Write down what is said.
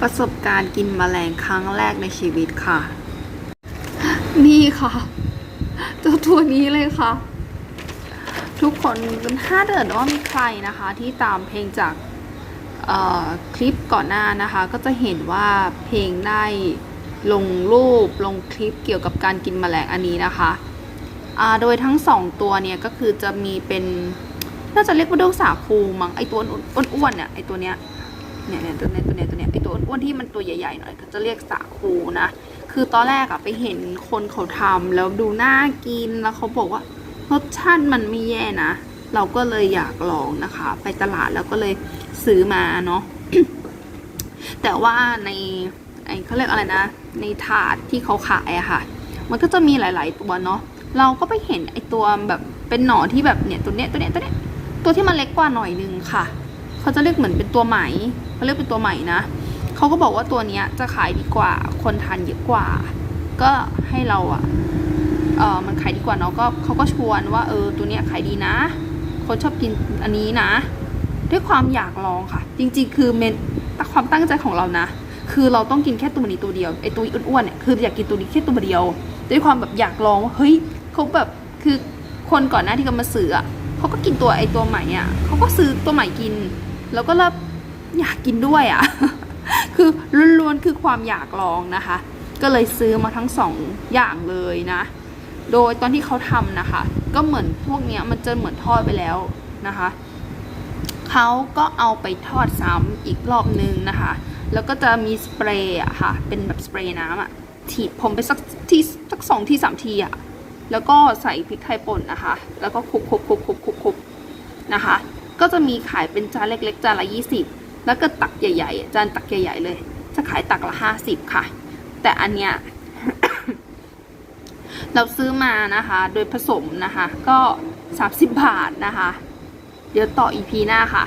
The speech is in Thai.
ประสบการณ์กินแมลงครั้งแรกในชีวิตค่ะ นี่ค่ะ เจ้าตัวนี้เลยค่ะ ทุกคนถ้าเดินว่ามีใครนะคะ ที่ตามเพลงจากคลิปก่อนหน้านะคะ ก็จะเห็นว่าเพลงได้ลงรูปลงคลิปเกี่ยวกับการกินแมลงอันนี้นะคะโดยทั้งสองตัวเนี่ยก็คือจะมีเป็นน่าจะเรียกว่าด้วงสาคูมั้งไอตัวอ้วนๆเนี่ยไอตัวเนี้ย เนี่ยเนี่ยตัวเนี้ยตัวเนี้ยตัวเนี้ยไอตัวอ้วนที่มันตัวใหญ่ๆหน่อยเขาจะเรียกสาคูนะ คือตอนแรกอะไปเห็นคนเขาทำแล้วดูน่ากินแล้วเขาบอกว่ารสชาติมันไม่แย่นะ เราก็เลยอยากลองนะคะ ไปตลาดแล้วก็เลยซื้อมาเนาะแต่ว่าในไอเขาเรียกอะไรนะ ในถาดที่เขาขายอะค่ะ มันก็จะมีหลาย ๆ ตัวเนาะเราก็ไปเห็นไอตัวแบบเป็นหน่อที่แบบเนี่ยตัวเนี้ยตัวเนี้ยตัวเนี้ยตัวที่มันเล็กกว่าหน่อยนึงค่ะ เขาจะเรียกเหมือนเป็นตัวไหมเขาเรียกเป็นตัวไหมนะเขาก็บอกว่าตัวเนี้ยจะขายดีกว่า คนทานเยอะกว่า ก็ให้เราอะเออมันขายดีกว่าเนาะก็เขาก็ชวนว่าเออตัวเนี้ยขายดีนะ คนชอบกินอันนี้นะ ด้วยความอยากลองค่ะ จริง ๆ คือเมนความตั้งใจของเรานะ คือเราต้องกินแค่ตัวนี้ตัวเดียวไอตัวอ้วนๆเนี่ยคืออยากกินตัวนี้แค่ตัวเดียว ด้วยความแบบอยากลองว่าเฮ้ยเขาแบบคือคนก่อนหน้าที่เขามาซื้ออะเขาก็กินตัวไอตัวใหม่อะเขาก็ซื้อตัวใหม่กิน แล้วก็เริ่มอยากกินด้วยอะคือล้วนๆคือความอยากลองนะคะ ก็เลยซื้อมาทั้งสองอย่างเลยนะ โดยตอนที่เขาทำนะคะ ก็เหมือนพวกเนี้ยมันจะเหมือนทอดไปแล้วนะคะเขาก็เอาไปทอดซ้ำอีกรอบนึงนะคะ แล้วก็จะมีสเปรย์อะค่ะ เป็นแบบสเปรย์น้ำอะฉีดผมไปสักที่สักสองที่สามทีอะแล้วก็ใส่พริกไทยป่นนะคะ แล้วก็คลุกคลุกคลุกคลุกคลุกคลุกนะคะ ก็จะมีขายเป็นจานเล็ก ๆ จานละยี่สิบแล้วก็ตักใหญ่ๆ จานตักใหญ่ ๆ เลย จะขายตักละห้าสิบค่ะ แต่อันเนี้ยเราซื้อมานะคะ โดยผสมนะคะ ก็ 30 บาทนะคะ เดี๋ยวต่ออีพีหน้าค่ะ